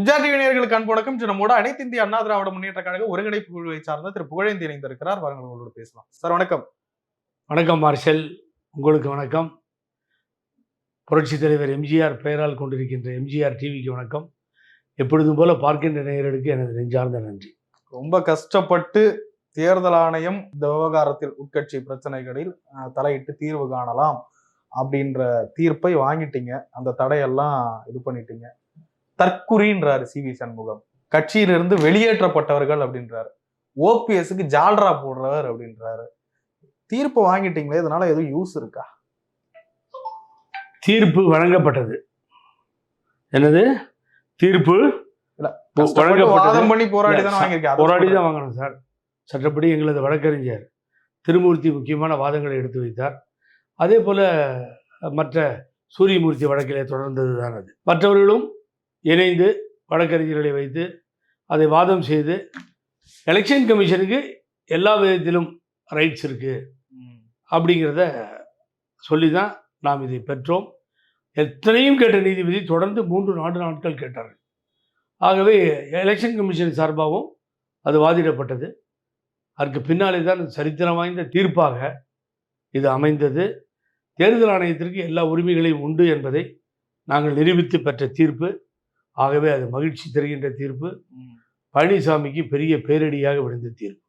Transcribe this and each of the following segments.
MGR TV நேயர்களுக்கு அன்பு வணக்கம். நம்மோட அனைத்து இந்திய அண்ணா திராவிட முன்னேற்ற கழக ஒருங்கிணைப்பு குழுவை சார்ந்த திரு புகழேந்தி இணைந்திருக்கிறார். வாருங்கள் உங்களோட பேசலாம். சார் வணக்கம். வணக்கம் மார்ஷல். உங்களுக்கு வணக்கம். புரட்சித் தலைவர் எம்ஜிஆர் பெயரால் கொண்டிருக்கின்ற எம்ஜிஆர் டிவிக்கு வணக்கம். எப்பொழுதும் போல பார்க்கின்ற நேயர்களுக்கு எனது நெஞ்சார்ந்த நன்றி. ரொம்ப கஷ்டப்பட்டு தேர்தல் ஆணையம் இந்த விவகாரத்தில் உட்கட்சி பிரச்சனைகளில் தலையிட்டு தீர்வு காணலாம் அப்படின்ற தீர்ப்பை வாங்கிட்டீங்க. அந்த தடையெல்லாம் இது பண்ணிட்டீங்க. தற்குறின்றாரு சி வி சண்முகம். கட்சியிலிருந்து வெளியேற்றப்பட்டவர்கள் அப்படின்றாரு. ஓபிஎஸ்க்கு ஜால்ரா போடுறவர் அப்படின்றாரு. தீர்ப்பு வாங்கிட்டீங்களே இதனால எதுவும் யூஸ் இருக்கா? தீர்ப்பு வழங்கப்பட்டது. என்னது? தீர்ப்பு பண்ணி போராடி. தான் வாங்கணும் சார். சட்டப்படி எங்களது வழக்கறிஞர் திருமூர்த்தி முக்கியமான வாதங்களை எடுத்து வைத்தார். அதே போல மற்ற சூரியமூர்த்தி வழக்கிலே தொடர்ந்தது தான் அது. மற்றவர்களும் இணைந்து வழக்கறிஞர்களை வைத்து அதை வாதம் செய்து எலெக்ஷன் கமிஷனுக்கு எல்லா விதத்திலும் ரைட்ஸ் இருக்கு. அப்படிங்கிறத சொல்லி தான் நாம் இதை பெற்றோம். எத்தனையும் கேட்ட நீதிபதி தொடர்ந்து மூன்று நான்கு நாட்கள் கேட்டார்கள். ஆகவே எலெக்ஷன் கமிஷன் சார்பாகவும் அது வாதிடப்பட்டது. அதற்கு பின்னாலே தான் சரித்திரம் வாய்ந்த தீர்ப்பாக இது அமைந்தது. தேர்தல் ஆணையத்திற்கு எல்லா உரிமைகளையும் உண்டு என்பதை நாங்கள் நிரூபித்து பெற்ற தீர்ப்பு. ஆகவே அது மகிழ்ச்சி தருகின்ற தீர்ப்பு. பழனிசாமிக்கு பெரிய பேரடியாக விழுந்த தீர்ப்பு.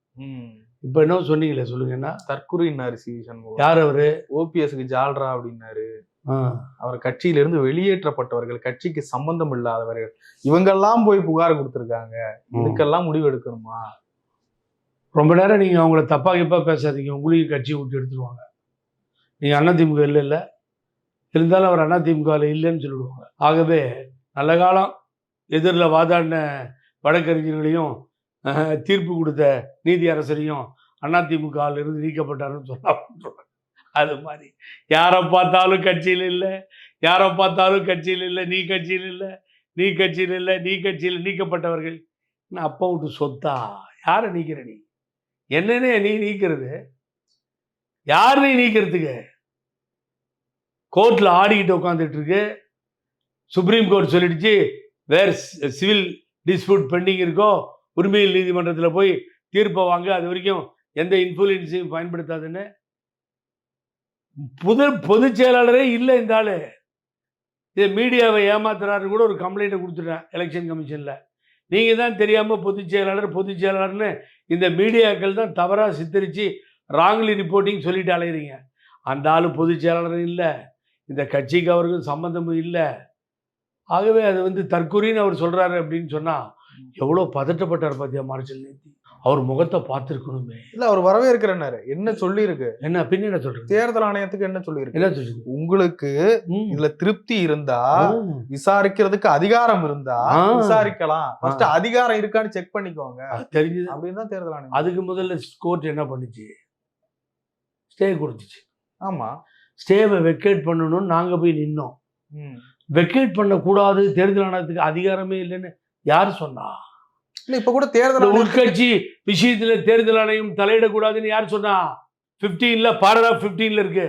இப்போ என்ன சொன்னீங்களே சொல்லுங்கன்னா தற்குறின்னாரு சி. சண்முகம். யார் அவரு? ஓபிஎஸ்க்கு ஜால்ரா அப்படின்னாரு. அவர் கட்சியிலிருந்து வெளியேற்றப்பட்டவர்கள் கட்சிக்கு சம்பந்தம் இல்லாதவர்கள். இவங்கெல்லாம் போய் புகார் கொடுத்திருக்காங்க. இதுக்கெல்லாம் முடிவு எடுக்கணுமா? ரொம்ப நேரம் நீங்கள் அவங்கள தப்பா கிப்பா பேசாதீங்க. உங்களையும் கட்சியை விட்டு எடுத்துருவாங்க. நீங்கள் அதிமுக இல்லை இல்லை. இருந்தாலும் அவர் அதிமுகவில் இல்லைன்னு சொல்லிடுவாங்க. ஆகவே நல்ல காலம். எதிரில் வாதாடின வழக்கறிஞர்களையும் தீர்ப்பு கொடுத்த நீதி அரசரையும் அதிமுகவில் இருந்து நீக்கப்பட்டாருன்னு சொன்னா அது மாதிரி. யாரை பார்த்தாலும் கட்சியில் இல்லை யாரை பார்த்தாலும் கட்சியில் இல்லை நீ கட்சியில் இல்லை நீ கட்சியில் இல்லை நீ கட்சியில் நீக்கப்பட்டவர்கள். நான் அப்பா விட்டு சொத்தா? யாரை நீக்கிற நீ? என்னென்ன நீ நீக்கிறது? யார் நீ நீக்கிறதுக்கு? கோர்ட்டில் ஆடிக்கிட்டு உட்காந்துட்டு இருக்கு. சுப்ரீம் கோர்ட் சொல்லிடுச்சு வேர் சிவில் டிஸ்பியூட் பெண்டிங் இருக்கோ உரிமையில் நீதிமன்றத்தில் போய் தீர்ப்பை வாங்க அது வரைக்கும் எந்த இன்ஃப்ளூயன்ஸையும் பயன்படுத்தாதுன்னு. புது பொதுச் செயலாளரே இல்லை இந்த ஆள். இது மீடியாவை ஏமாத்துறாரு கூட ஒரு கம்ப்ளைண்ட்டை கொடுத்துட்டேன் எலெக்ஷன் கமிஷனில் நீங்கள் தான் தெரியாமல் பொதுச் செயலாளர் பொதுச் செயலாளர்னு இந்த மீடியாக்கள் தான் தவறாக சித்தரித்து ராங்லி ரிப்போர்ட்டிங் சொல்லிட்டு அலையிறீங்க. அந்த ஆள் பொதுச் செயலாளர் இல்லை. இந்த கட்சிக்கு அவருக்கும் சம்மந்தமும் இல்லை. ஆகவே அது வந்து தற்கொலைன்னு அவர் சொல்கிறாரு அப்படின்னு சொன்னால் எவ்வளோ பதட்டப்பட்டார் பார்த்தியா மார்ஷல் நேத்தி? அவர் முகத்தை பார்த்துருக்கணுமே. இல்ல அவர் வரவேற்கிறனாரு என்ன சொல்லி இருக்கு என்ன பின்ன என்ன சொல்கிறது தேர்தல் ஆணையத்துக்கு என்ன சொல்லி இருக்கு என்ன சொல்றது? உங்களுக்கு. இதுல திருப்தி இருந்தா. விசாரிக்கிறதுக்கு அதிகாரம் இருந்தா. விசாரிக்கலாம். ஃபர்ஸ்ட் அதிகாரம் இருக்கான்னு செக் பண்ணிக்கோங்க. தெரிஞ்சது. அப்படின்னு தான் தேர்தல் ஆணையம் அதுக்கு முதல்ல கோர்ட் என்ன பண்ணுச்சு? ஸ்டே கொடுத்துச்சு. ஆமா. ஸ்டேவை வெக்கேட் பண்ணணும்னு நாங்கள் போய் நின்னோம். ம். வெக்கேட் பண்ணக்கூடாது தேர்தல் ஆணையத்துக்கு அதிகாரமே இல்லைன்னு யார் சொன்னா? இல்ல இப்ப கூட தேர்தல் உட்கட்சி விஷயத்துல தேர்தல் ஆணையம் தலையிடக்கூடாதுன்னு யார் சொன்னா? 15ல பாராகிராஃப் 15ல இருக்கு.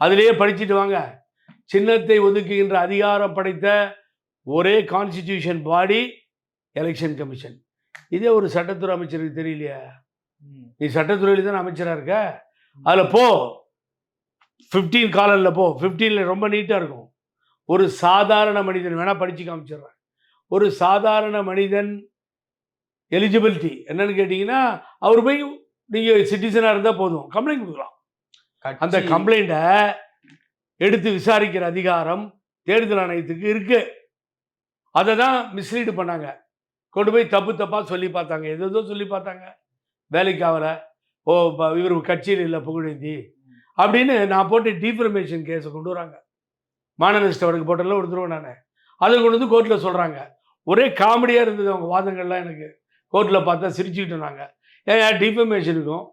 அதுலயே படிச்சுட்டு வாங்க. சின்னத்தை ஒதுக்குகின்ற அதிகாரம் படைத்த ஒரே கான்ஸ்டிடியூஷன் பாடி எலெக்ஷன் கமிஷன் இதே ஒரு சட்டத்துறை அமைச்சருக்கு தெரியலையா. நீ சட்டத்துறையில தான் அமைச்சரா இருக்க? அதுல போ. 15 காலல்ல போ. 15ல ரொம்ப நீட்டா இருக்கும். ஒரு சாதாரண மனிதன் வேணா படிச்சு காமிச்சிடுறேன். ஒரு சாதாரண மனிதன் எலிஜிபிலிட்டி என்னன்னு கேட்டிங்கன்னா அவர் போய் நீங்கள் சிட்டிசனாக இருந்தால் போதும். கம்ப்ளைண்ட் கொடுக்கலாம். அந்த கம்ப்ளைண்ட்டை எடுத்து விசாரிக்கிற அதிகாரம் தேர்தல் ஆணையத்துக்கு இருக்கு. அதை தான் மிஸ்லீடு பண்ணாங்க. கொண்டு போய் தப்பு தப்பாக சொல்லி பார்த்தாங்க. எதோ சொல்லி பார்த்தாங்க. வேலைக்கு ஆகல. ஓ இவர் கட்சியில் இல்லை புகழேந்தி. அப்படின்னு நான் போட்டு டீஃபர்மேஷன் கேஸை கொண்டு வராங்க. மானநஷ்ட வழக்கு போட்டதில் ஒரு தடவை நான். அதை கொண்டு வந்து கோர்ட்டில் சொல்கிறாங்க ஒரே காமெடியாக இருந்தது அவங்க வாதங்கள்லாம் எனக்கு. கோர்ட்டில் பார்த்தா சிரிச்சுக்கிட்டு நாங்கள் ஏன் டிஃபர்மேஷனுக்கும்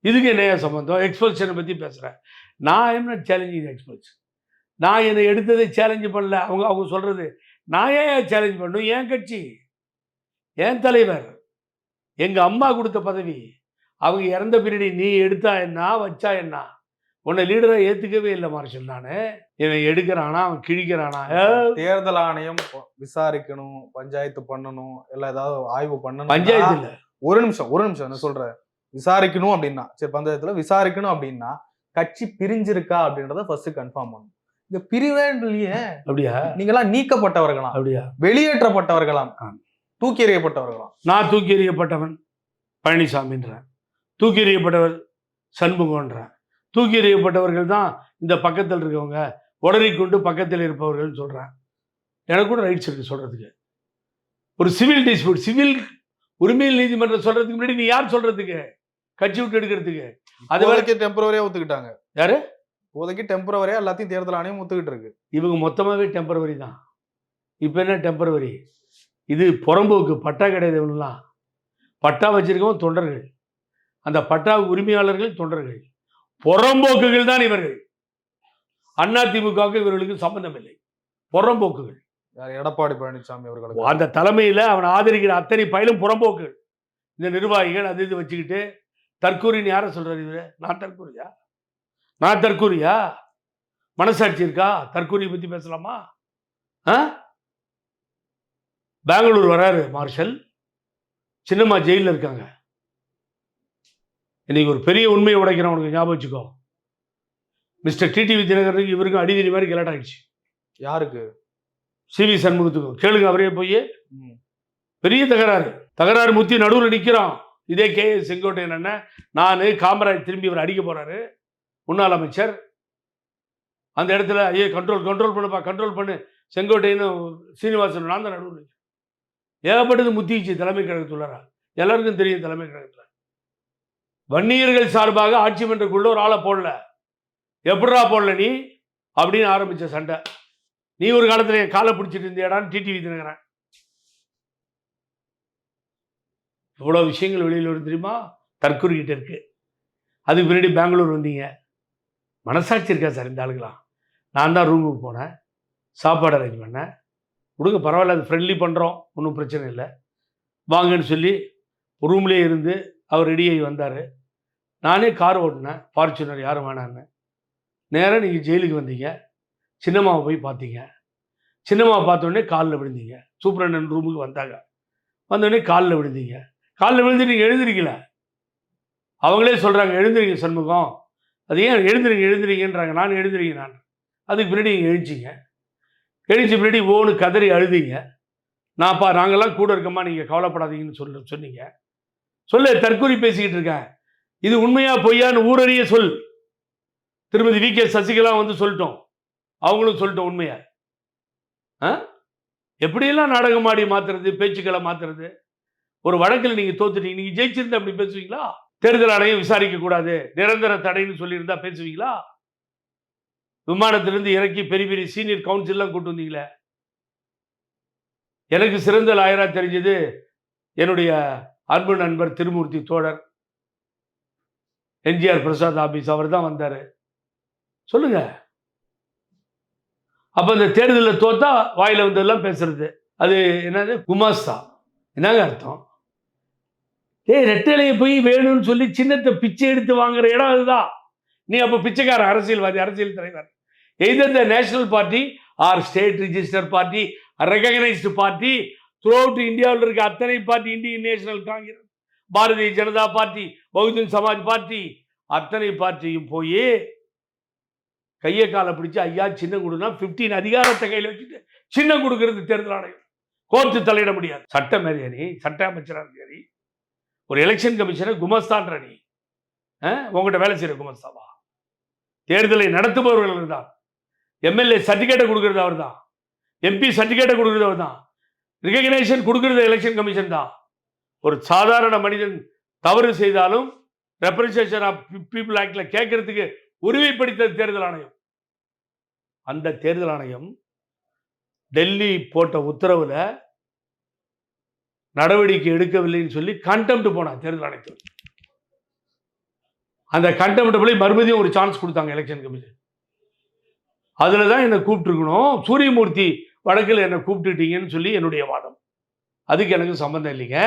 இதுக்கு என்னையா சம்மந்தம் எக்ஸ்பல்ஷனை பற்றி பேசுகிறேன் நான் என்ன சேலஞ்சிங் எக்ஸ்பல்ஷன் நான் என்னை எடுத்ததை சேலஞ்சு பண்ணல. அவங்க அவங்க சொல்கிறது நான் ஏன் சேலஞ்ச் பண்ணும் என் கட்சி? என் தலைவர்? எங்கள் அம்மா கொடுத்த பதவி. அவங்க இறந்த பின்னாடி நீ எடுத்தா என்ன வச்சா என்ன? உன்னை லீடரா ஏத்துக்கவே இல்லை மார்ஷல் நானு. இவன் எடுக்கிறானா அவன் கிழிக்கிறானா? தேர்தல் ஆணையம் விசாரிக்கணும் பஞ்சாயத்து பண்ணணும் இல்ல ஏதாவது ஆய்வு பண்ணணும். பஞ்சாயத்து இல்ல. ஒரு நிமிஷம் ஒரு நிமிஷம் என்ன சொல்றேன். விசாரிக்கணும் அப்படின்னா சரி பஞ்சாயத்துல விசாரிக்கணும் அப்படின்னா கட்சி பிரிஞ்சிருக்கா அப்படின்றத ஃபர்ஸ்ட் கன்ஃபார்ம் பண்ணணும். இந்த பிரிவே இல்லையே அப்படியா? நீங்களாம் நீக்கப்பட்டவர்களாம். அப்படியா? வெளியேற்றப்பட்டவர்களாம். தூக்கி எறியப்பட்டவர்களாம். நான் தூக்கி எறியப்பட்டவன் பழனிசாமின்றேன். தூக்கி எறியப்பட்டவர் சண்முகன்றேன் தூக்கி எறியப்பட்டவர்கள் தான் இந்த பக்கத்தில் இருக்கவங்க. உடனே கொண்டு பக்கத்தில் இருப்பவர்கள் சொல்றேன். எனக்கு கூட ரைட்ஸ் இருக்கு சொல்றதுக்கு. ஒரு சிவில் டிஸ்பியூட் சிவில் உரிமையில் நீதிமன்றம் சொல்றதுக்கு முன்னாடி நீ யார் சொல்றதுக்கு? கட்சி விட்டு எடுக்கிறதுக்கு. அது அது வரை- வரைக்கும் டெம்பரவரியா ஒத்துக்கிட்டாங்க. யாரு? இப்போதைக்கு டெம்பரவரியா எல்லாத்தையும் தேர்தல் ஆணையம் ஒத்துக்கிட்டு இருக்கு. இவங்க மொத்தமாகவே டெம்பரவரி தான். இப்போ என்ன டெம்பரவரி இது புறம்போக்கு பட்டா கிடையாதுலாம் பட்டா வச்சிருக்கவங்க தொண்டர்கள். அந்த பட்டா உரிமையாளர்கள் தொண்டர்கள். புறம்போக்குகள் தான் இவர்கள். அண்ணா திமுகவுக்கு இவர்களுக்கு சம்பந்தம் இல்லை புறம்போக்குகள் எடப்பாடி பழனிசாமி அவர்களுக்கு? அந்த தலைமையில் அவனை ஆதரிக்கிற அத்தனை பயிலும் புறம்போக்குகள். இந்த நிர்வாகிகள் அது இது வச்சுக்கிட்டு தற்கூரின்னு யாரை சொல்றாரு இவரு? நான் தற்கூரியா? நான் தற்கூரியா? மனசாட்சி இருக்கா? தற்கூரியை பத்தி பேசலாமா? ஆ? பெங்களூர் வராரு மார்ஷல். சின்னம்மா ஜெயிலில் இருக்காங்க. இன்னைக்கு ஒரு பெரிய உண்மையை உடைக்கிறேன் உனக்கு ஞாபகம் வச்சுக்கோ. மிஸ்டர் டிடிவி தினகரனுக்கு இவருக்கும் அடிதடி மாதிரி கலாட் ஆயிடுச்சு யாருக்கு சிவி சண்முகத்துக்கும். கேளுங்க அவரே போய். பெரிய தகராறு. தகராறு முத்தி நடுவில் நிற்கிறோம் இதே கே செங்கோட்டையன் அண்ணன் நான் காமராஜ் திரும்பி இவர் அடிக்க போறாரு. முன்னாள் அமைச்சர். அந்த இடத்துல ஐயோ கண்ட்ரோல் கண்ட்ரோல் பண்ணுப்பா கண்ட்ரோல் பண்ணு. செங்கோட்டையனும் சீனிவாசன் நான் தான் நடுவில். ஏகப்பட்டது முத்திச்சு தலைமை கழகத்துள்ளாரா. எல்லாருக்கும் தெரியும் தலைமை கழகத்தில். வன்னியர்கள் சார்பாக ஆட்சி மன்றக்குள்ள ஒரு ஆளை போடல. எப்படா போடல நீ? அப்படின்னு ஆரம்பிச்ச சண்டை. நீ ஒரு காலத்தில் என் காலை பிடிச்சிட்டு இருந்தியாடான்னு டிடிவி தினகரன் இவ்வளோ விஷயங்கள் வெளியில் வரும் தெரியுமா? தற்கூறிக்கிட்டு இருக்கு. அதுக்கு பின்னாடி பெங்களூர் வந்தீங்க. மனசாட்சி இருக்கா சார் இந்த ஆளுங்களாம் நான் தான் ரூமுக்கு போனேன். சாப்பாடு அரேஞ்ச் பண்ணேன். கொடுங்க பரவாயில்ல அது ஃப்ரெண்ட்லி பண்ணுறோம் ஒன்றும் பிரச்சனை இல்லை. வாங்கன்னு சொல்லி ரூம்லேயே இருந்து அவர் ரெடியாகி வந்தார். நானே கார் ஓட்டினேன். ஃபார்ச்சுனர் யாரும் வேணான்னு நேராக நீங்கள் ஜெயிலுக்கு வந்தீங்க. சின்னம்மாவை போய் பார்த்தீங்க. சின்னம்மாவை பார்த்தோடனே காலில் விழுந்தீங்க. சூப்பரண்டன் ரூமுக்கு வந்தாங்க. வந்தோடனே காலில் விழுந்தீங்க. காலில் விழுந்து நீங்கள் எழுந்திருக்கல அவங்களே சொல்கிறாங்க எழுந்திருங்க சண்முகம். அது ஏன் எழுந்திருங்க எழுந்திருங்கன்றாங்க. நான் எழுந்திருங்க நான். அதுக்கு பின்னாடி நீங்கள் எழுந்திங்க எழுச்சி பின்னாடி ஓன்னு கதறி அழுதிங்க. நான்ப்பா நாங்கள்லாம் கூட இருக்கம்மா நீங்கள் கவலைப்படாதீங்கன்னு சொல்ல சொன்னீங்க. சொல்லு தற்கொலை பேசிக்கிட்டு இருக்கேன். இது உண்மையா பொய்யான்னு ஊரறிய சொல். திருமதி வி கே சசிகலா வந்து சொல்லிட்டோம். அவங்களும் சொல்லிட்டோம் உண்மையா. ஆ? எப்படியெல்லாம் நாடகம் ஆடி மாத்துறது பேச்சுக்களை மாத்துறது? ஒரு வழக்கில் நீங்க தோத்துட்டீங்க. நீங்க ஜெயிச்சிருந்தா அப்படி பேசுவீங்களா? தேர்தல் ஆணையம் விசாரிக்க கூடாது. நிரந்தர தடைன்னு சொல்லியிருந்தா பேசுவீங்களா? விமானத்திலிருந்து இறக்கி பெரிய பெரிய சீனியர் கவுன்சில்லாம் கூட்டு வந்தீங்களே? எனக்கு சிறந்த லாயராக தெரிஞ்சது என்னுடைய அன்பு நண்பர் திருமூர்த்தி தோழர் எம்ஜிஆர் பிரசாத் ஆபீஸ் அவர் தான் வந்தார். சொல்லுங்க. அப்போ இந்த தேர்தலில் தோத்தா வாயில் வந்ததெல்லாம் பேசுறது. அது என்னது? குமாஸ்தா என்னங்க அர்த்தம்? ஏய் ரெட்டலையை போய் வேணும்னு சொல்லி சின்னத்தை பிச்சை எடுத்து வாங்குற இடம் அதுதான். நீ அப்போ பிச்சைக்கார அரசியல்வாதி அரசியல் தலைவர். Either the national party? Or state register party recognised party throughout இந்தியாவில் இருக்க அத்தனை party Indian National Congress Bharatiya Janata party Bahujan Samaj party அத்தனை பார்ட்டியும் போய் கையை காலை பிடிச்சி ஐயா சின்ன கொடுனா 15 அதிகாரத்தை கையில் வச்சுட்டு சின்ன கொடுக்கறது தேர்தல் ஆணையம். கோர்ட்டு தலையிட முடியாது. சட்ட மேரியா நீ சட்ட அமைச்சராக சரி ஒரு எலெக்ஷன் கமிஷனர் குமஸ்தான்ற நீ ஆ? உங்ககிட்ட வேலை செய்கிற குமஸ்தாவா? தேர்தலை நடத்துபவர்கள் தான் எம்எல்ஏ சர்டிஃபிகேட்டை கொடுக்கறது அவர் தான் எம்பி சர்டிஃபிகேட்டை கொடுக்கறது அவர் தான் ரிகக்னேஷன் கொடுக்கறது எலெக்ஷன் கமிஷன் தான். ஒரு சாதாரண மனிதன் தவறு செய்தாலும் ரெப்ரசேஷன் ஆஃப் பீப்புள் ஆக்ட்ல கேட்கறதுக்கு உரிமைப்படுத்த தேர்தல் ஆணையம். அந்த தேர்தல் ஆணையம் டெல்லி போட்ட உத்தரவில் நடவடிக்கை எடுக்கவில்லைன்னு சொல்லி கண்டெம்ட் போனா தேர்தல் ஆணையத்தில் அந்த கண்டெம்ட் போய் மறுபடியும் ஒரு சான்ஸ் கொடுத்தாங்க எலெக்ஷன் கமிஷன் அதில் தான் என்னை கூப்பிட்டுருக்கணும். சூரியமூர்த்தி வழக்கில் என்னை கூப்பிட்டுட்டீங்கன்னு சொல்லி என்னுடைய வாதம். அதுக்கு எனக்கு சம்மந்தம் இல்லைங்க.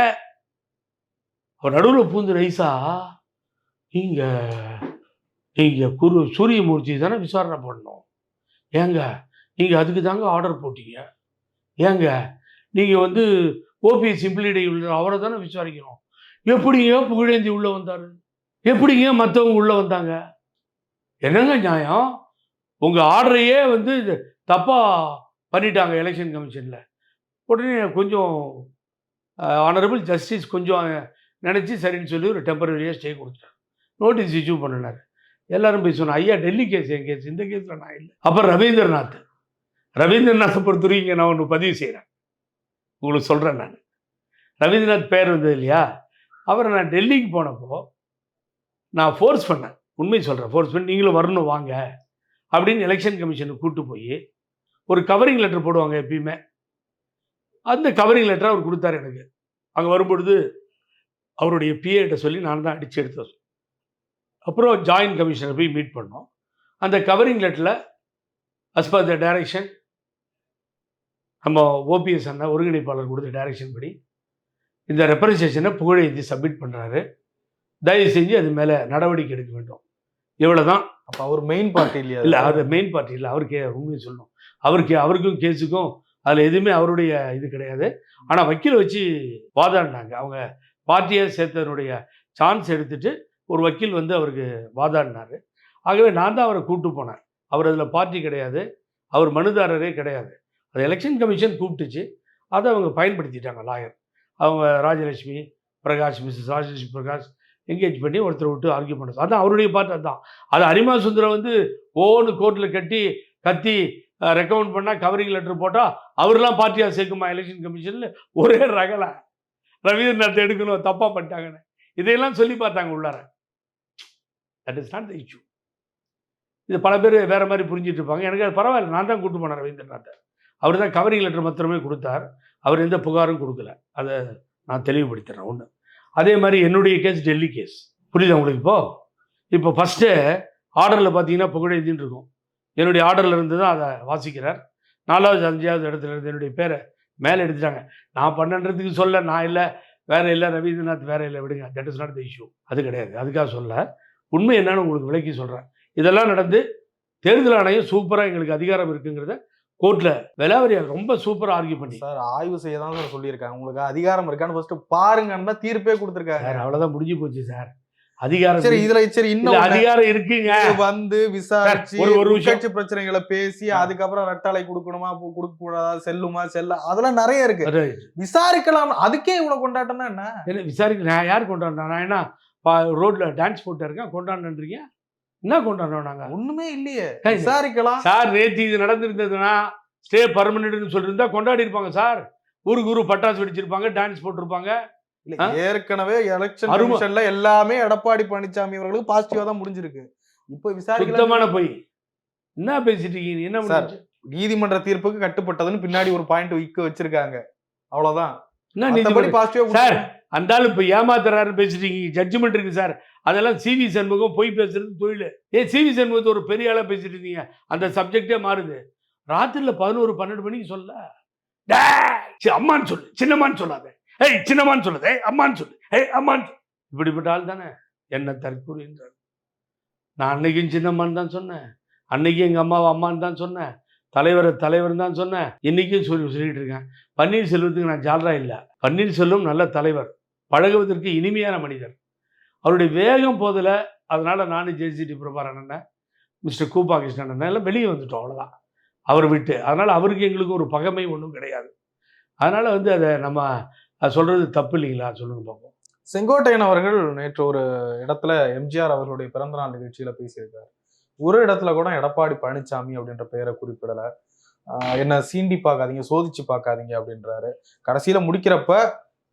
அவர் நடுவில் பூந்து ரைஸா நீங்கள் நீங்கள் குரு சூரியமூர்த்தி தானே விசாரணை பண்ணணும். ஏங்க நீங்கள் அதுக்கு தாங்க ஆர்டர் போட்டீங்க. ஏங்க நீங்கள் வந்து ஓபிஎஸ் சிம்பிளிடை உள்ள அவரை தானே விசாரிக்கணும். எப்படிங்க புகழேந்தி உள்ளே வந்தார்? எப்படிங்க மற்றவங்க உள்ளே வந்தாங்க? என்னங்க நியாயம்? உங்கள் ஆர்டரையே வந்து தப்பாக பண்ணிட்டாங்க எலெக்ஷன் கமிஷனில் உடனே கொஞ்சம் ஆனரபிள் ஜஸ்டிஸ் கொஞ்சம் நினச்சி சரின்னு சொல்லி ஒரு டெம்பரரியாக ஸ்டே கொடுத்துட்டாங்க. நோட்டீஸ் இஷ்யூ பண்ணினார். எல்லாரும் போய் சொன்னாங்க ஐயா டெல்லி கேஸ் என் கேஸ் இந்த கேஸில் நான் இல்லை. அப்புறம் ரவீந்திரநாத் ரவீந்திரநாத்தை பொறுத்தவரைக்கும் நான் ஒன்று பதிவு செய்கிறேன் உங்களுக்கு சொல்கிறேன் நான். ரவீந்திரநாத் பேர் வந்தது இல்லையா? அவரை நான் டெல்லிக்கு போனப்போ நான் ஃபோர்ஸ் பண்ணேன். உண்மை சொல்கிறேன் ஃபோர்ஸ் பண்ணி நீங்களும் வரணும் வாங்க. அப்படின்னு எலெக்ஷன் கமிஷனுக்கு கூப்பிட்டு போய் ஒரு கவரிங் லெட்டர் போடுவாங்க எப்பயுமே. அந்த கவரிங் லெட்டர் அவர் கொடுத்தாரு எனக்கு. அங்கே வரும்பொழுது அவருடைய பிஏட்ட சொல்லி நான் தான் அடித்து எடுத்தேன். அப்புறம் ஜாயின்ட் கமிஷனர் போய் மீட் பண்ணோம். அந்த கவரிங் லெட்டரில் அஸ் பர் த டைரக்ஷன் நம்ம ஓபிஎஸ் அண்ணா ஒருங்கிணைப்பாளர் கொடுத்த டைரக்ஷன் படி இந்த ரெப்ரசன்டேஷனை புகழேந்தி சப்மிட் பண்ணுறாரு தயவு செஞ்சு அது மேலே நடவடிக்கை எடுக்க வேண்டும். இவ்வளோ தான் அப்ப அவர் மெயின் பார்ட்டி இல்லையா? இல்லை அது மெயின் பார்ட்டி இல்லை. அவருக்கே உண்மையை சொல்லணும். அவருக்கு அவருக்கும் கேஸுக்கும் அதில் எதுவுமே அவருடைய இது கிடையாது. ஆனால் வக்கீல் வச்சு வாதாடினாங்க. அவங்க பார்ட்டியை சேர்த்ததனுடைய சான்ஸ் எடுத்துட்டு ஒரு வக்கீல் வந்து அவருக்கு வாதாடினார். ஆகவே நான் தான் அவரை கூப்பிட்டு போனேன். அவர் அதில் பார்ட்டி கிடையாது. அவர் மனுதாரரே கிடையாது. அது எலெக்ஷன் கமிஷன் கூப்பிட்டுச்சு. அதை அவங்க பயன்படுத்திட்டாங்க லாயர் அவங்க ராஜலட்சுமி பிரகாஷ் மிஸ்ஸஸ் ராஜலட்சுமி பிரகாஷ் என்கேஜ் பண்ணி ஒருத்தர் விட்டு ஆர்கியூ பண்ண அதான் அவருடைய பார்ட் அதுதான் அது அரிமா சுந்தரம் வந்து ஓன்னு கோர்ட்டில் கட்டி கத்தி ரெக்கமெண்ட் பண்ணால் கவரிங் லெட்டர் போட்டால் அவர்லாம் பார்ட்டியாக சேர்க்குமா? எலெக்ஷன் கமிஷனில் ஒரே ரகலை. ரவீந்திரநாத் எடுக்கணும் தப்பாக பண்ணிட்டாங்கன்னு. இதையெல்லாம் சொல்லி பார்த்தாங்க உள்ளார. That is not the issue இது பல பேர் வேறு மாதிரி புரிஞ்சிட்டு இருப்பாங்க. எனக்கு அது பரவாயில்ல. நான் தான் கூட்டு போனேன் ரவீந்திரநாத்தை அவர் தான் கவரிங் லெட்டர் மாத்திரமே கொடுத்தார். அவர் எந்த புகாரும் கொடுக்கல. அதை நான் தெளிவுபடுத்திடுறேன் ஒன்று அதே மாதிரி என்னுடைய கேஸ் டெல்லி கேஸ் புரியுது உங்களுக்கு இப்போது இப்போ ஃபஸ்ட்டு ஆர்டரில் பார்த்தீங்கன்னா புகழேந்தின்னு இருக்கும். என்னுடைய ஆர்டரில் இருந்து தான் அதை வாசிக்கிறார். நாலாவது அஞ்சாவது இடத்துல இருந்து என்னுடைய பேரை மேலே எடுத்துட்டாங்க. நான் பன்னெண்டுறதுக்கு சொல்ல நான் இல்லை. வேற இல்லை ரவீந்திரநாத் வேற இல்லை. விடுங்க. That is not the issue அது கிடையாது. அதுக்காக சொல்ல உண்மை என்னன்னு உங்களுக்கு விளக்கி சொல்கிறேன் இதெல்லாம் நடந்து தேர்தல் ஆணையம் சூப்பராக எங்களுக்கு அதிகாரம் இருக்குங்கிறத கோர்ட்டில் விலாவரியா ரொம்ப சூப்பராக ஆர்கியூ பண்ணி. சார் ஆய்வு செய்ய தான் சார் சொல்லியிருக்காங்க. உங்களுக்கு அதிகாரம் இருக்கான்னு ஃபர்ஸ்ட் பாருங்கன்னு தான் தீர்ப்பே கொடுத்துருக்காங்க. சார் அவ்வளோதான் முடிஞ்சு போச்சு சார். அதிகாரம் சரி இதுல சரி இன்னும். அதிகாரம் இருக்குங்க. வந்து விசாரிச்சு ஒரு- ஒரு விஷயம். பிரச்சனைகளை பேசி. அதுக்கப்புறம் ரெட்டலை கொடுக்கணுமா? கொடுக்க கூடாதா செல்லுமா? செல்ல அதெல்லாம் நிறைய இருக்கு. விசாரிக்கலாம். அதுக்கே இவ்வளவு கொண்டாட்டம்னா என்ன? விசாரிக்க நான் யார் கொண்டாடுறேன்? நான் என்ன ரோட்ல டான்ஸ் போட்டு இருக்கேன் கொண்டாடுன்றீங்க என்ன கொண்டாடுறோம் நாங்க? ஒண்ணுமே இல்லையே. விசாரிக்கலாம். சார் நேற்று இது நடந்திருந்ததுன்னா ஸ்டே பர்மனெண்ட்னு சொல்லியிருந்தா கொண்டாடி இருப்பாங்க சார். ஊருக்கு ஊரு பட்டாசு வெடிச்சிருப்பாங்க டான்ஸ் போட்டிருப்பாங்க? ஏற்கனவே எலெக்ஷன். கமிஷன்ல எல்லாமே எடப்பாடி பழனிசாமி அவர்களுக்கு பாசிட்டிவா தான் முடிஞ்சிருக்கு. இப்ப விசாரிக்கலாம் சுத்தமான பொய். என்ன பேசிட்டு இருக்கீங்க? என்ன சார்? நீதிமன்ற தீர்ப்புக்கு கட்டுப்பட்டதுன்னு பின்னாடி ஒரு பாயிண்ட் விக்க வச்சிருக்காங்க. அவ்வளவுதான். சார் அந்த ஆளு இப்ப ஏமாத்துறாருன்னு பேசிட்டு இருக்கீங்க. ஜட்ஜ்மெண்ட் இருக்கு சார். அதெல்லாம் சிவி சண்முகம் பொய் பேசுறது தொழில். ஏன் சிவி சண்முகத்தை ஒரு பெரிய ஆளா பேசிட்டு இருந்தீங்க அந்த சப்ஜெக்டே மாறுது. ராத்திரில பதினோரு பன்னெண்டு மணிக்கு சொல்ல. சி, அம்மான்னு சொல்லு. சின்னம்மான்னு சொல்லாத. ஏய் சின்னம்மான்னு சொல்லுது ஏய் அம்மான்னு சொல்லு. ஏய் அம்மான்னு சொல்லு. இப்படிப்பட்ட ஆள் தானே? என்ன தற்கூறு என்றார். நான் அன்னைக்கும் சின்னம்மான்னு தான் சொன்னேன். அன்னைக்கும் எங்கள் அம்மாவை அம்மான்னு தான் சொன்னேன். தலைவர் தலைவர் தான் சொன்னேன். இன்னைக்கும் சொல்லி சொல்லிகிட்டு இருக்கேன். பன்னீர்செல்வத்துக்கு நான் ஜாலரா இல்லை. பன்னீர்செல்வம் நல்ல தலைவர். பழகுவதற்கு இனிமையான மனிதர். அவருடைய வேகம் போதில் அதனால் நானும் ஜேசிடி பிரபாரன் அண்ணன் மிஸ்டர் கூபா கிருஷ்ணன் அண்ணன் எல்லாம் வெளியே வந்துட்டோம் அவ்வளோதான் அவர் விட்டு. அதனால் அவருக்கு எங்களுக்கு ஒரு பகைமை ஒன்றும் கிடையாது. அதனால் வந்து அதை நம்ம அது சொல்றது தப்பு இல்லைங்களா? சொல்லுங்க பார்ப்போம் செங்கோட்டையன் அவர்கள் நேற்று ஒரு இடத்துல எம்ஜிஆர் அவர்களுடைய பிறந்தநாள் நிகழ்ச்சியில பேசியிருக்காரு. ஒரு இடத்துல கூட எடப்பாடி பழனிசாமி அப்படின்ற பெயரை குறிப்பிடல. என்ன சீண்டி பார்க்காதீங்க சோதிச்சு பார்க்காதீங்க அப்படின்றாரு. கடைசியில முடிக்கிறப்ப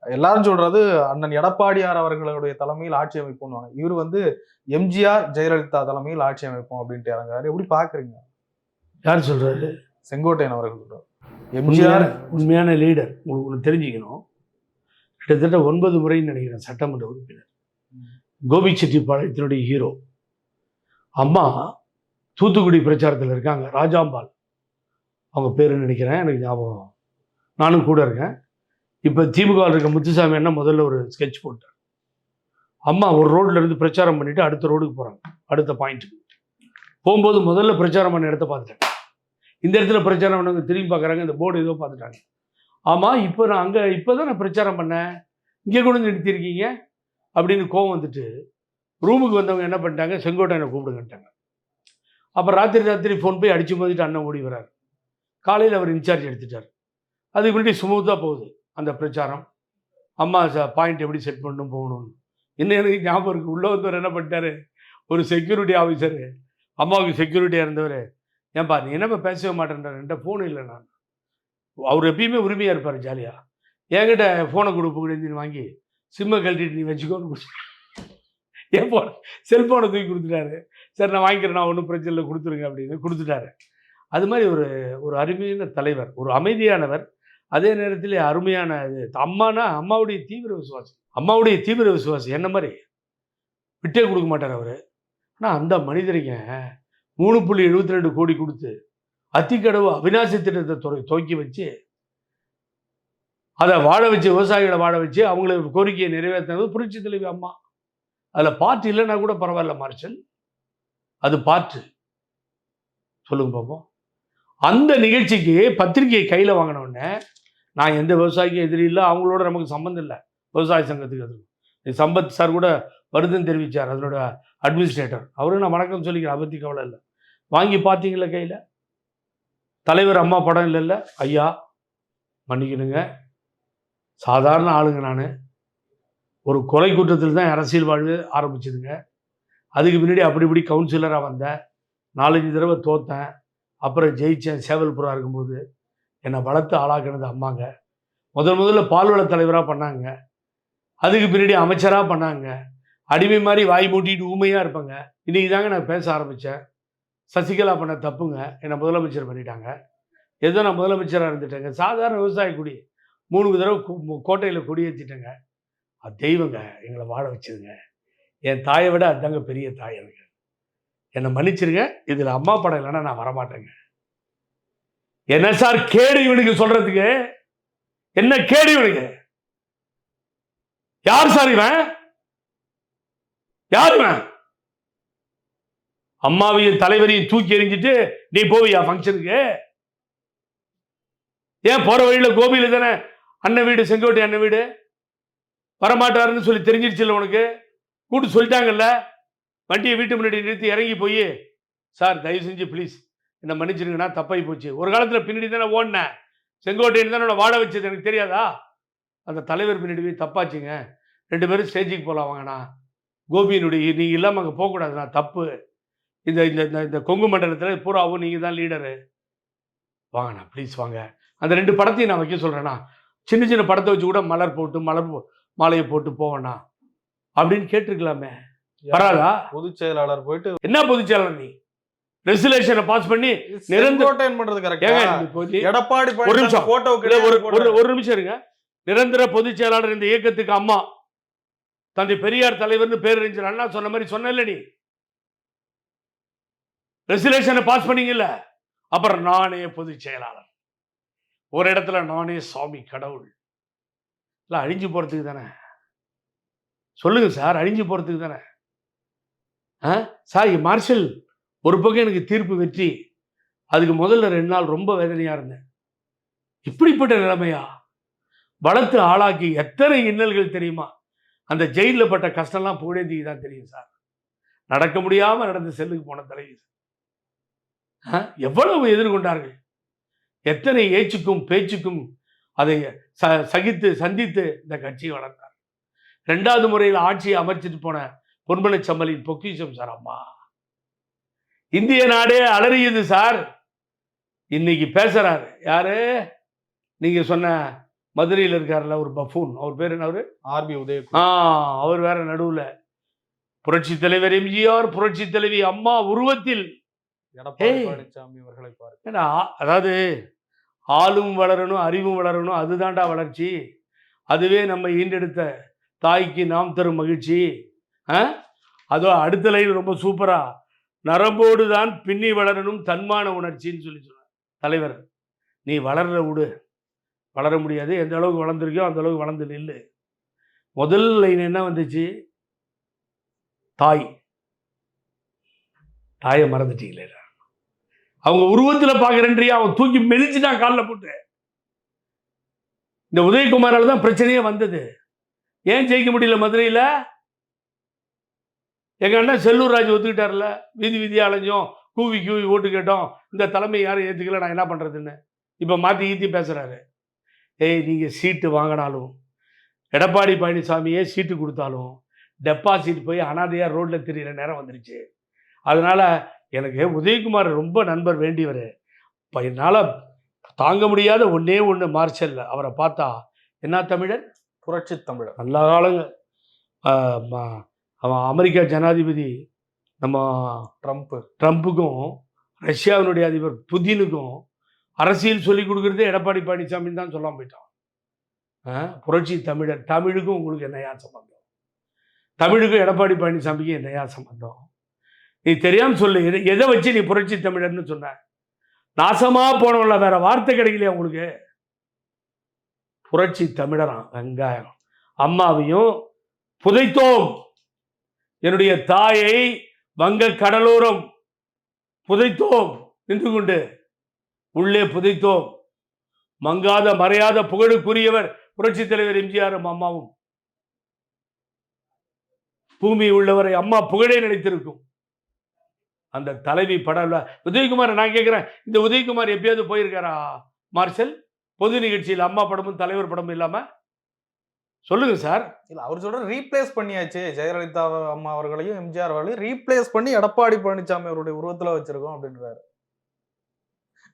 எல்லாரும் சொல்றது அண்ணன் எடப்பாடியார் அவர்களுடைய தலைமையில் ஆட்சி அமைப்போம்னு இவர் வந்து எம்ஜிஆர் ஜெயலலிதா தலைமையில் ஆட்சி அமைப்போம் அப்படின்ட்டு இறங்குறாரு. எப்படி பாக்குறீங்க? யார் சொல்றாரு? செங்கோட்டையன் அவர்கள் எம்ஜிஆர் உண்மையான லீடர் உங்களுக்கு தெரிஞ்சுக்கணும். கிட்டத்தட்ட ஒன்பது முறைன்னு நினைக்கிறேன் சட்டமன்ற உறுப்பினர். கோபிச்செட்டிப்பாளையத்தினுடைய ஹீரோ. அம்மா தூத்துக்குடி பிரச்சாரத்தில் இருக்காங்க ராஜாம்பாள். அவங்க பேர் நினைக்கிறேன்? எனக்கு ஞாபகம் நானும் கூட இருக்கேன். இப்போ திமுக இருக்க முத்துசாமி என்ன முதல்ல ஒரு ஸ்கெட்ச் போட்டார். அம்மா ஒரு ரோட்ல இருந்து பிரச்சாரம் பண்ணிட்டு அடுத்த ரோடுக்கு போகிறாங்க அடுத்த பாயிண்ட் போகும்போது முதல்ல பிரச்சாரம் பண்ண இடத்த பார்த்துட்டாங்க. இந்த இடத்துல பிரச்சாரம் பண்ணவங்க திரும்பி பார்க்குறாங்க இந்த போர்டு ஏதோ பார்த்துட்டாங்க. ஆமாம் இப்போ நான் அங்கே இப்போ தான் நான் பிரச்சாரம் பண்ணேன். இங்கே கொண்டு வந்து நிறுத்தியிருக்கீங்க. அப்படின்னு கோவம் வந்துட்டு ரூமுக்கு வந்தவங்க என்ன பண்ணிட்டாங்க? செங்கோட்டையனை கூப்பிடுங்கட்டாங்க அப்புறம் ராத்திரி ராத்திரி ஃபோன் போய் அடித்து மோதிட்டு அண்ணன் ஓடி வரார் காலையில் அவர் இன்சார்ஜ் எடுத்துட்டார். அதுக்கு முன்னாடி ஸ்மூத்தாக போகுது அந்த பிரச்சாரம். அம்மா பாயிண்ட் எப்படி செட் பண்ணணும் போகணும்னு. இன்னும் எனக்கு ஞாபகம் இருக்குது உள்ளே வந்தவர் என்ன பண்ணிட்டாரு? ஒரு செக்யூரிட்டி ஆஃபீஸரு அம்மாவுக்கு செக்யூரிட்டியாக இருந்தவர். ஏன்பா நீ என்னப்பா பேசவே மாட்டேன்றார்? என்கிட்ட ஃபோன் இல்லை நான். அவர் எப்பயுமே உரிமையாக இருப்பார் ஜாலியாக என்கிட்ட ஃபோனை கொடுப்பு நீ வாங்கி சிம்மை கழட்டிட்டு நீ வச்சுக்கோன்னு என் ஃபோன் செல்ஃபோனை தூக்கி கொடுத்துட்டாரு. சரி நான் வாங்கிக்கிறேன் நான் ஒன்றும் பிரச்சனை இல்லை கொடுத்துருங்க அப்படின்னு கொடுத்துட்டாரு. அது மாதிரி ஒரு ஒரு அருமையான தலைவர் ஒரு அமைதியானவர். அதே நேரத்தில் அருமையான இது அம்மானா அம்மாவுடைய தீவிர விசுவாசி. அம்மாவுடைய தீவிர விசுவாசி என்ன மாதிரி? விட்டே கொடுக்க மாட்டார் அவர். ஆனால் அந்த மனிதரிங்க மூணு புள்ளி எழுபத்தி ரெண்டு கோடி கொடுத்து அத்திக்கடவு அவினாசி திட்டத்தை துறை துவக்கி வச்சு அதை வாழ வச்சு விவசாயிகளை வாழ வச்சு அவங்களுக்கு கோரிக்கையை நிறைவேற்றினது புரட்சி தலைவி அம்மா. அதில் பார்ட் இல்லைன்னா கூட பரவாயில்ல மார்ஷல் அது பார்ட்டு சொல்லுங்க பார்ப்போம் அந்த நிகழ்ச்சிக்கு பத்திரிகையை கையில் வாங்கினோடனே நான் எந்த விவசாயிக்கும் எதிரி இல்லை அவங்களோட நமக்கு சம்மந்தம் இல்லை. விவசாய சங்கத்துக்கு அது சம்பத் சார் கூட வருதுன்னு தெரிவித்தார் அதனோட அட்மினிஸ்ட்ரேட்டர் அவரும் நான் வணக்கம் சொல்லிக்கிறேன் அபத்தி கவலை இல்லை. வாங்கி பார்த்தீங்களா கையில்? தலைவர் அம்மா படம் இல்லைல்ல? ஐயா மன்னிக்கணுங்க. சாதாரண ஆளுங்க நான். ஒரு கொலை குற்றத்தில் தான் அரசியல் வாழ்வு ஆரம்பிச்சதுங்க. அதுக்கு முன்னாடி அப்படி இப்படி கவுன்சிலராக வந்தேன். நாலஞ்சு தடவை தோத்தேன். அப்புறம் ஜெயித்தேன் சேவல்புரா இருக்கும்போது என்னை வளர்த்து ஆளாக்கினது அம்மாங்க. முதல் முதல்ல பால்வள தலைவராக பண்ணாங்க. அதுக்கு பின்னாடி அமைச்சராக பண்ணாங்க. அடிமை மாதிரி வாய் மூட்டிட்டு ஊமையாக இருப்பாங்க. இன்றைக்கி தாங்க நான் பேச ஆரம்பித்தேன் சசிகலா பண்ண தப்புங்க. என்னை முதலமைச்சர் பண்ணிட்டாங்க. ஏதோ நான் முதலமைச்சராக இருந்துட்டேங்க. சாதாரண விவசாய குடி மூணு தடவை கோட்டையில் குடியேற்றிட்டேங்க அது தெய்வங்க. எங்களை வாழ வச்சதுங்க. என் தாயை விட அதுதாங்க பெரிய தாய் எனக்கு. என்னை மன்னிச்சிருங்க. இதில் அம்மா படம் இல்லைன்னா நான் வரமாட்டேங்க. என்ன சார் கேடு இவனுக்கு சொல்கிறதுக்கு என்ன கேடு இவனுக்கு? யார் சார் இவன்? யார் இவன்? அம்மாவையும் தலைவரையும் தூக்கி எறிஞ்சிட்டு நீ போவியா ஃபங்க்ஷனுக்கு ஏன் போற வழியில் கோபியில் தானே? அண்ணன் வீடு செங்கோட்டை அண்ணன் வீடு. வரமாட்டாருன்னு சொல்லி தெரிஞ்சிருச்சுல்ல உனக்கு? கூட்டு சொல்லிட்டாங்கல்ல? வண்டியை வீட்டு முன்னாடி நிறுத்தி இறங்கி போய் சார் தயவு செஞ்சு ப்ளீஸ் என்னை மன்னிச்சிருங்கண்ணா தப்பாகி போச்சு. ஒரு காலத்தில் பின்னாடி தானே ஓடினேன் செங்கோட்டையில் தானே வாட வச்சது எனக்கு தெரியாதா? அந்த தலைவர் பின்னாடி போய் தப்பாச்சுங்க. ரெண்டு பேரும் ஸ்டேஜுக்கு போகலாம் வாங்கண்ணா. கோபியினுடைய நீங்கள் இல்லாமல் அங்கே போகக்கூடாதுண்ணா தப்பு. இந்த இந்த இந்த- கொங்கு மண்டலத்தில் பூராவும் நீங்கள் தான் லீடரு வாங்கண்ணா ப்ளீஸ் வாங்க. அந்த ரெண்டு படத்தையும் நான் வைக்க சொல்கிறேண்ணா சின்ன சின்ன படத்தை வச்சு கூட மலர் போட்டு மலர் மாலையை போட்டு போவேண்ணா அப்படின்னு கேட்டிருக்கலாமே. வராதா பொதுச் செயலாளர் போயிட்டு என்ன பொதுச்செயலாளர் நீ? ரெசுலேஷனை பாஸ் பண்ணி நிரந்தர- பண்றது கரெக்டா எடப்பாடி ஒரு நிமிஷம். போட்டோ ஒரு ஒரு நிமிஷம் இருங்க. நிரந்தர பொதுச் செயலாளர் இந்த இயக்கத்துக்கு அம்மா. தந்தை பெரியார் தலைவர்னு பேரறிஞர் அண்ணா சொன்ன மாதிரி சொன்னல நீ. ரெசுலேஷனை பாஸ் பண்ணீங்கல்ல? அப்புறம் நானே பொதுச் செயலாளர். ஒரு இடத்துல நானே சாமி கடவுள். இல்லை அழிஞ்சு போகிறதுக்கு தானே? சொல்லுங்க சார் அழிஞ்சு போகிறதுக்கு தானே? ஆ? சார் மார்ஷல் ஒரு பக்கம் எனக்கு தீர்ப்பு வெற்றி. அதுக்கு முதல்ல ரெண்டு நாள் ரொம்ப வேதனையாக இருந்தேன். இப்படிப்பட்ட நிலைமையா? வளர்த்து ஆளாக்கி எத்தனை இன்னல்கள் தெரியுமா? அந்த ஜெயிலில் பட்ட கஷ்டம்லாம் புகழேந்திக்கு தான் தெரியும் சார். நடக்க முடியாமல் நடந்து செல்லுக்கு போன தலைவி சார். எவ்வளவு எதிர்கொண்டார்கள்? எத்தனை ஏச்சுக்கும் பேச்சுக்கும் அதை ச சகித்து சந்தித்து இந்த கட்சியை வளர்த்தார் ரெண்டாவது முறையில் ஆட்சியை அமைச்சிட்டு போன பொன்மலை சம்மலின் பொக்கிஷம் சார் அம்மா. இந்திய நாடே அலறியுது சார். இன்னைக்கு பேசுறாரு. யாரு? நீங்க சொன்ன மதுரையில் இருக்கார்ல ஒரு பஃபூன். அவர் பேர் என்ன அவரு ஆர்பி ஆ உதயகுமார் அவர் வேற நடுவுல. புரட்சி தலைவர் எம்ஜிஆர் புரட்சி தலைவி அம்மா உருவத்தில் எடப்பாடி. பழனிசாமி அவர்களை பாரு ஏன்னா அதாவது ஆளும் வளரணும் அறிவும் வளரணும் அதுதான்டா வளர்ச்சி. அதுவே நம்ம ஈண்டெடுத்த தாய்க்கு நாம் தரும் மகிழ்ச்சி. அதோ அடுத்த லைன் ரொம்ப சூப்பரா நரம்போடு தான் பின்னி வளரணும் தன்மான உணர்ச்சின்னு சொல்லி சொன்னார். தலைவர் நீ வளர்ற விடு. வளர முடியாது. எந்த அளவுக்கு வளர்ந்துருக்கியோ அந்த அளவுக்கு வளர்ந்து நில்லு. முதல் லைன் என்ன வந்துச்சு? தாய். தாயை மறந்துட்டீங்களே அவங்க உருவத்தில் பாக்குறேன்றியா? அவன் தூக்கி மெதிச்சுட்டான் காலில் போட்டு இந்த உதயகுமாரால் தான் பிரச்சனையே வந்தது. ஏன் ஜெயிக்க முடியல மதுரையில்? எங்க அண்ணன் செல்லூர் ராஜ் ஒத்துக்கிட்டார்ல? வீதி வீதியா அலைஞ்சோம். கூவி கூவி ஓட்டு கேட்டோம். இந்த தலைமை யாரும் ஏற்றுக்கல நான் என்ன பண்ணுறதுன்னு இப்போ மாற்றி ஈத்தி பேசுகிறாரு ஏய் நீங்கள் சீட்டு வாங்கினாலும் எடப்பாடி பழனிசாமியே சீட்டு கொடுத்தாலும் டெபாசிட் போய் அனாதையாக ரோட்டில் தெரியிற நேரம் வந்துருச்சு. அதனால் எனக்கு உதயகுமார் ரொம்ப நண்பர் வேண்டியவர். இப்போ என்னால் தாங்க முடியாத ஒண்ணே ஒன்று மார்ஷல் அவரை பார்த்தா என்ன தமிழர்? புரட்சி தமிழர். நல்ல காலங்க அவன் அமெரிக்கா ஜனாதிபதி. நம்ம ட்ரம்ப் ட்ரம்ப்புக்கும் ரஷ்யாவினுடைய அதிபர் புதினுக்கும் அரசியல் சொல்லி கொடுக்குறதே எடப்பாடி பழனிசாமின்னு தான் சொல்லாம போயிட்டான். புரட்சி தமிழர். தமிழுக்கும் உங்களுக்கு என்னையா சம்பந்தம்? தமிழுக்கும் எடப்பாடி பழனிசாமிக்கும் என்னையா சம்பந்தம்? நீ தெரியாம சொல்லு. எதை- எதை வச்சு நீ புரட்சி தமிழர்னு சொன்ன? நாசமா போனவங்கள வேற வார்த்தை கிடைக்கலையா உங்களுக்கு? புரட்சி தமிழரான் வெங்காயம். அம்மாவையும் புதைத்தோம். என்னுடைய தாயை வங்க கடலோரம் புதைத்தோம். நின்று கொண்டு. உள்ளே புதைத்தோம். மங்காத மறையாத புகழுக்குரியவர் புரட்சி தலைவர் எம்ஜிஆரும் அம்மாவும். பூமி உள்ளவரை அம்மா புகழே நினைத்திருக்கும். அந்த தலைவி படம் உதயகுமார் நான் கேட்கிறேன் இந்த உதயகுமார் எப்பயாவது போயிருக்காரா? மார்ஷல் பொது நிகழ்ச்சியில் அம்மா படமும் தலைவர் படமும் இல்லாம? சொல்லுங்க சார். இல்ல அவர் சொல்ற ரீப்ளேஸ் பண்ணியாச்சு. ஜெயலலிதா அம்மா அவர்களையும் எம்ஜிஆர் அவர்களையும் ரீப்ளேஸ் பண்ணி எடப்பாடி பழனிசாமி அவருடைய உருவத்துல வச்சிருக்கோம் அப்படின்றாரு.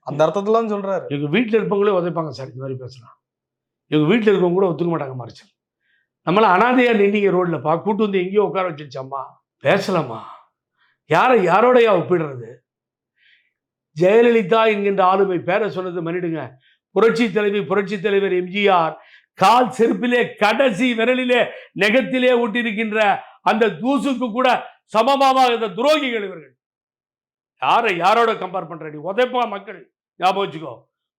அந்த அர்த்தத்துல சொல்றாரு. எங்க வீட்டில் இருப்பவங்களே உதைப்பாங்க சார் இந்த மாதிரி பேசலாம். எங்க வீட்டில் இருக்கவங்க கூட ஒத்துக்க மாட்டாங்க மார்ச்சல் நம்மள அனாதையா நின்னீங்க ரோட்ல பா கூட்டு வந்து எங்கேயோ உட்கார வச்சிருச்சாம்மா பேசலாமா? யாரை யாரோடையா ஒப்பிடுறது? ஜெயலலிதா என்கின்ற ஆளுமை பேரை சொன்னது மன்னிடுங்க. புரட்சி தலைவி புரட்சி தலைவர் எம்ஜிஆர் கால் செருப்பிலே கடைசி விரலிலே நெகத்திலே ஒட்டியிருக்கின்ற அந்த தூசுக்கு கூட சமமாக இந்த துரோகிகள் இவர்கள். யாரை யாரோட கம்பேர் பண்ற நீ? உதைப்பா மக்கள். ஞாபகம் வச்சுக்கோ.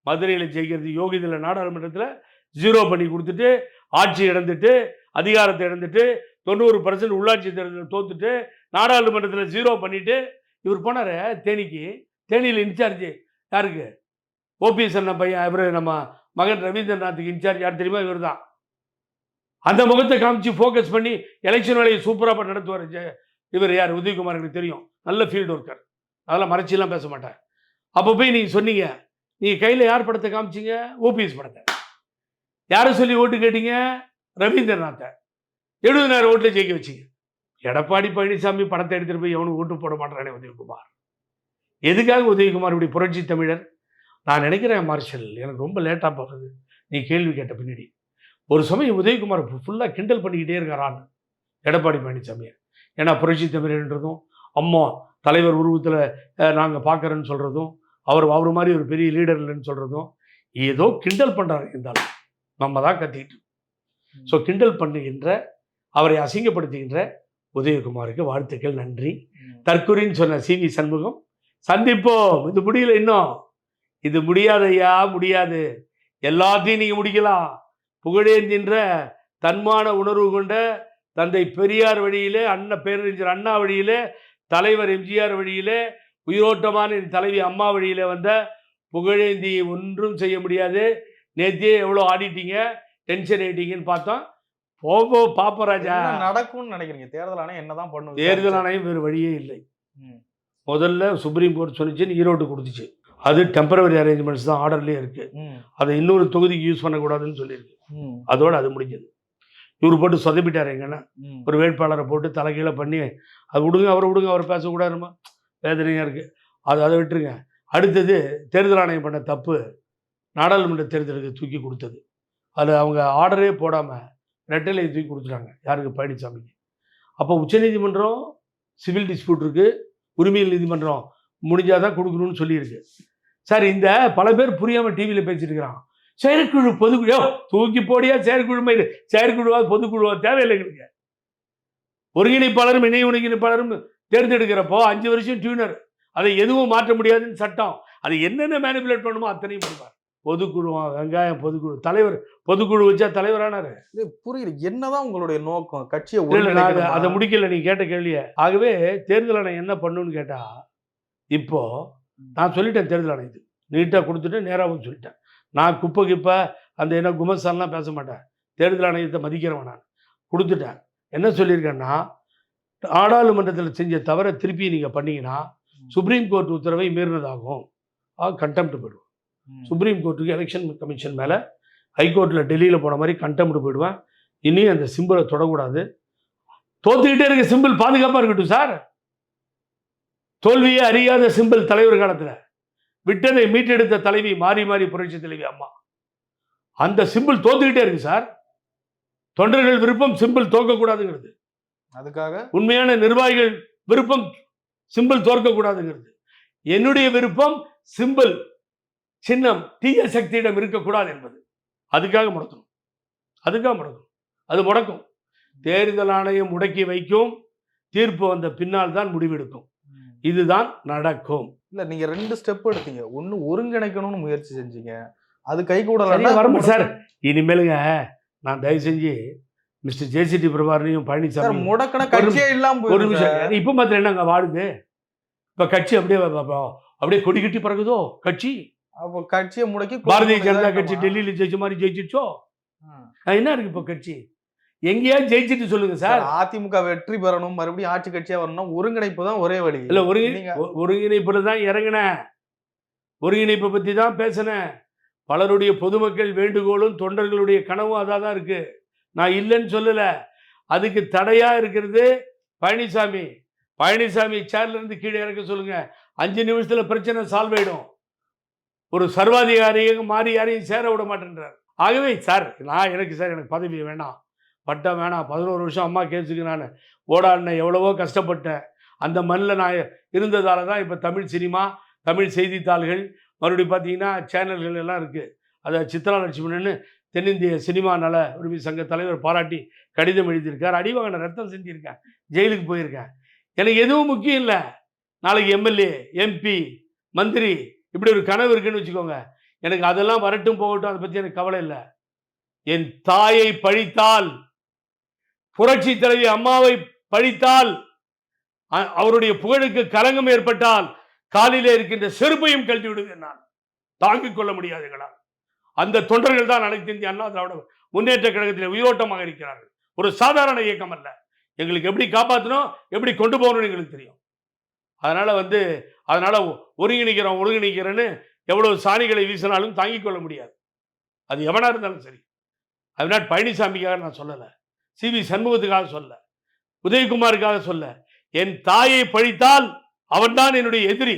மதுரையில் ஜெயிக்கிறது யோகிதில் நாடாளுமன்றத்தில் ஜீரோ பண்ணி கொடுத்துட்டு ஆட்சி இழந்துட்டு அதிகாரத்தை இழந்துட்டு தொண்ணூறு பர்சன்ட் உள்ளாட்சி தேர்தலில் தோத்துட்டு நாடாளுமன்றத்தில் ஜீரோ பண்ணிவிட்டு இவர் போனார் தேனிக்கு. தேனியில் இன்சார்ஜ் யாருக்கு? ஓபிஎஸ் அண்ணன் பையன் இவர் நம்ம மகன் ரவீந்திரநாத்துக்கு இன்சார்ஜ். யார் தெரியுமா? இவர் தான் அந்த முகத்தை காமிச்சு ஃபோக்கஸ் பண்ணி எலெக்ஷன் வேலையை சூப்பராக நடத்துவார் இவர் யார்? உதயகுமார் எனக்கு தெரியும். நல்ல ஃபீல்டு ஒர்க்கர் அதெல்லாம் மறைச்சிலாம் பேச மாட்டேன் அப்போ போய் நீங்கள் சொன்னீங்க நீங்கள் கையில் யார் படத்தை காமிச்சீங்க? ஓபிஎஸ் படத்தை. யாரை சொல்லி ஓட்டு கேட்டீங்க? ரவீந்திரநாத்தை. எழுபதாயிரம் ஓட்டில் ஜெயிக்க வச்சீங்க. எடப்பாடி பழனிசாமி படத்தை எடுத்துகிட்டு போய் எவனும் ஓட்டு போட மாட்டானே உதயகுமார். எதுக்காக உதயகுமார் இப்படி புரட்சி தமிழர்? நான் நினைக்கிறேன் மார்ஷல் எனக்கு ரொம்ப லேட்டாக போகிறது நீ கேள்வி கேட்ட பின்னாடி. ஒரு சமயம் உதயகுமார் ஃபுல்லாக கிண்டல் பண்ணிக்கிட்டே இருக்கிறான் எடப்பாடி பழனிசாமியை. ஏன்னா புரட்சி தமிழர்ன்றதும் அம்மா தலைவர் உருவத்தில் நாங்கள் பார்க்குறேன்னு சொல்கிறதும் அவர் அவர் மாதிரி ஒரு பெரிய லீடர் இல்லைன்னு சொல்கிறதும் ஏதோ கிண்டல் பண்ணுறாரு இருந்தாலும் நம்ம தான் கத்திட்டு ஸோ கிண்டல் பண்ணுகின்ற அவரை அசிங்கப்படுத்துகின்ற உதயகுமாருக்கு வாழ்த்துக்கள் நன்றி. தற்குறின்னு சொன்ன சி வி சண்முகம் சந்திப்போம். இது முடியல இன்னும். இது முடியாதையா? முடியாது. எல்லாத்தையும் நீங்க முடிக்கலாம். புகழேந்தின்ற தன்மான உணர்வு கொண்ட தந்தை பெரியார் வழியிலே அண்ணா பேரறிஞர் அண்ணா வழியிலே தலைவர் எம்ஜிஆர் வழியிலே உயிரோட்டமான என் தலைவி அம்மா வழியிலே வந்த புகழேந்தி ஒன்றும் செய்ய முடியாது. நேத்தியே எவ்வளோ ஆடிட்டீங்க டென்ஷன் ஆயிட்டீங்கன்னு பார்த்தோம். போகோ பாப்பராஜா என்ன நடக்கும்னு நினைக்கிறீங்க? தேர்தல் ஆணையம் என்னதான் பண்ணும்? தேர்தல் ஆணையம் வேறு வழியே இல்லை. முதல்ல சுப்ரீம் கோர்ட் சொல்லிச்சுன்னு ஈரோடு கொடுத்துச்சு. அது டெம்பரவரி அரேஞ்ச்மெண்ட்ஸ் தான் ஆர்டர்லேயே இருக்கு. அதை இன்னொரு தொகுதிக்கு யூஸ் பண்ணக்கூடாதுன்னு சொல்லியிருக்கு. அதோட அது முடிஞ்சது. இவர் போட்டு சொதப்பிட்டாரு எங்கன்னா. ஒரு வேட்பாளரை போட்டு தலைகீழ பண்ணி அது விடுங்க அவரை விடுங்க அவர் பேசக்கூடாதுமா வேதனையாக இருக்குது அது அதை விட்டுருங்க. அடுத்தது தேர்தல் ஆணையம் பண்ண தப்பு நாடாளுமன்ற தேர்தலுக்கு தூக்கி கொடுத்தது. அதில் அவங்க ஆர்டரே போடாமல் ரெட்டலை தூக்கி கொடுத்துட்டாங்க. யாருக்கு? பழனிசாமிக்கு அப்போ உச்சநீதிமன்றம் சிவில் டிஸ்பியூட் இருக்குது உரிமையில் நீதிமன்றம் முடிஞ்சால் தான் கொடுக்கணும்னு சொல்லியிருக்கு. சார் இந்த பல பேர் புரியாமல் டிவியில் பேசிட்டு இருக்கிறான் செயற்குழு பொதுக்குழு தூக்கி போடியா செயற்குழு மயிறு செயற்குழுவா பொதுக்குழுவா? தேவையில்லை எங்களுக்கு. ஒருங்கிணைப்பாளரும் இணை ஒருங்கிணைப்பாளரும் தேர்ந்தெடுக்கிறப்போ அஞ்சு வருஷம் டியூனர் அதை எதுவும் மாற்ற முடியாதுன்னு சட்டம். அதை என்னென்ன மேனிபுலேட் பண்ணுமோ அத்தனையும் பண்ணுவார் பொதுக்குழுவா? வெங்காயம் பொதுக்குழு. தலைவர் பொதுக்குழு வச்சா தலைவரானாரு. இது புரியல. என்னதான் உங்களுடைய நோக்கம்? கட்சியை அதை-? முடிக்கல. நீ கேட்ட கேள்விய. ஆகவே தேர்தல் ஆணையம் என்ன பண்ணுன்னு கேட்டா இப்போ நான் சொல்லிட்டேன் தேர்தல் ஆணையத்துக்கு நீட்டாக கொடுத்துட்டு நேராகவும் சொல்லிட்டேன். நான் குப்பை கிப்பை அந்த என்ன குமஸ்தான்லாம் பேச மாட்டேன். தேர்தல் ஆணையத்தை மதிக்கிறவன் நான். கொடுத்துட்டேன். என்ன சொல்லியிருக்கேன்னா நாடாளுமன்றத்தில் செஞ்ச தவிர திருப்பி நீங்கள் பண்ணீங்கன்னா சுப்ரீம் கோர்ட் உத்தரவை மீறினதாகும் கண்டெம்ட் போயிடுவோம் ம். சுப்ரீம் கோர்ட்டுக்கு எலெக்ஷன் கமிஷன் மேலே ஹைகோர்ட்டில் டெல்லியில் போன மாதிரி கண்டெம்ட் போயிடுவேன் இனி அந்த சிம்பிளை தொடக்கூடாது. தோத்துக்கிட்டே இருக்க சிம்பிள் பாதுகாப்பாக இருக்கட்டும் சார் தோல்வியே அறியாத சிம்பிள் தலைவர் காலத்தில். விட்டதை மீட்டெடுத்த தலைவி மாறி மாறி புரட்சி தலைவி அம்மா. அந்த சிம்பிள் தோத்துக்கிட்டே இருக்கு சார் தொண்டர்கள் விருப்பம் சிம்பிள் தோக்கக்கூடாதுங்கிறது. அதுக்காக? உண்மையான நிர்வாகிகள் விருப்பம் சிம்பிள் தோற்கக்கூடாதுங்கிறது. என்னுடைய விருப்பம் சிம்பிள் சின்னம் தீய சக்தியிடம் இருக்கக்கூடாது என்பது. அதுக்காக முடக்கணும். அதுக்காக முடக்கணும். அது முடக்கும். தேர்தல் ஆணையம் முடக்கி வைக்கும். தீர்ப்பு வந்த பின்னால் தான் முடிவெடுக்கும். இதுதான் நடக்கும். இல்ல நீங்க ரெண்டு ஸ்டெப் எடுத்தீங்க. ஒண்ணு ஒருங்கிணைக்கணும்னு முயற்சி செஞ்சீங்க. அது கை கூட வரணும் சார். இனிமேலுங்க நான் தயவு செஞ்சு மிஸ்டர் ஜேசிடி பிரபாரனையும் பழனிசாமி முடக்கன கட்சியே இல்லாம ஒரு. நிமிஷம். இப்போ மாத்திரம் என்னங்க வாடுது இப்போ கட்சி அப்படியே அப்படியே கொடி கட்டி பறக்குதோ? கட்சி? அப்போ கட்சியை முடக்கி பாரதிய ஜனதா? கட்சி டெல்லியில ஜெயிச்ச மாதிரி ஜெயிச்சிச்சோ என்ன இருக்கு இப்போ கட்சி? எங்கேயாவது ஜெயிச்சிட்டு சொல்லுங்க சார். அதிமுக வெற்றி பெறணும் மறுபடியும் ஆட்சி கட்சியா வரணும் ஒருங்கிணைப்பு தான் ஒரே வழி. இல்ல ஒருங்கிணைப்புல தான் இறங்கினேன். ஒருங்கிணைப்பை பத்தி தான் பேசினேன். பலருடைய பொதுமக்கள் வேண்டுகோளும் தொண்டர்களுடைய கனவும் அதாக தான் இருக்கு. நான் இல்லைன்னு சொல்லல. அதுக்கு தடையா இருக்கிறது பழனிசாமி. பழனிசாமி சேர்ல இருந்து கீழே இறக்க சொல்லுங்க. அஞ்சு நிமிஷத்துல பிரச்சனை சால்வ் ஆயிடும். ஒரு சர்வாதிகாரியாக மாறி யாரையும் சேர விட மாட்டேன்றார். ஆகவே சார் நான் எனக்கு சார் எனக்கு பதவி வேணாம். பட்டம் வேணாம். பதினோரு வருஷம் அம்மா கேஸுக்கு நான் ஓடாடினேன். எவ்வளவோ கஷ்டப்பட்டேன். அந்த மண்ணில் நான் இருந்ததால தான் இப்போ தமிழ் சினிமா தமிழ் செய்தித்தாள்கள் மறுபடியும் பார்த்தீங்கன்னா சேனல்கள் எல்லாம் இருக்குது அதை சித்ரா தென்னிந்திய சினிமா நல உரிமை சங்க தலைவர் பாராட்டி கடிதம் எழுதியிருக்கார். அடிவாங்க ரத்தம் செஞ்சுருக்கேன் ஜெயிலுக்கு போயிருக்கேன். எனக்கு எதுவும் முக்கியம் இல்லை. நாளைக்கு எம்எல்ஏ எம்பி மந்திரி இப்படி ஒரு கனவு இருக்குன்னு வச்சுக்கோங்க. எனக்கு அதெல்லாம் வரட்டும் போகட்டும் அதை பற்றி எனக்கு கவலை இல்லை. என் தாயை பழித்தால் புரட்சி தலைவி அம்மாவை பழித்தால் அவருடைய புகழுக்கு கலங்கம் ஏற்பட்டால் காலிலே இருக்கின்ற செருப்பையும் கழட்டி விடுவேன் நான். தாங்கிக் கொள்ள முடியாது எங்களால். அந்த தொண்டர்கள் தான் அனைத்து இந்திய அண்ணா திராவிட முன்னேற்ற கழகத்தில் உயிரோட்டமாக இருக்கிறார்கள். ஒரு சாதாரண இயக்கம் அல்ல. எங்களுக்கு எப்படி காப்பாற்றணும் எப்படி கொண்டு போகணும்னு எங்களுக்கு தெரியும். அதனால வந்து அதனால ஒருங்கிணைக்கிறோம் ஒருங்கிணைக்கிறேன்னு எவ்வளவு சாணிகளை வீசினாலும் தாங்கிக் கொள்ள முடியாது. அது எவனா இருந்தாலும் சரி. அது நாட் பழனிசாமிக்காக நான் சொல்லலை. சி வி சண்முகத்துக்காக சொல்ல உதயகுமாருக்காக சொல்ல என் தாயை பழித்தால் அவன்தான் என்னுடைய எதிரி.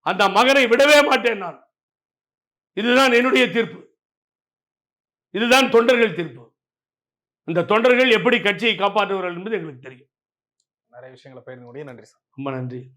அந்த மகனை விடவே மாட்டேன் நான். இதுதான் என்னுடைய தீர்ப்பு. இதுதான் தொண்டர்கள் தீர்ப்பு. இந்த தொண்டர்கள் எப்படி கட்சியை காப்பாற்றுவார்கள் என்பது எங்களுக்கு தெரியும். நிறைய விஷயங்களை பயிர்ந்து முடியும் நன்றி சார். ரொம்ப நன்றி.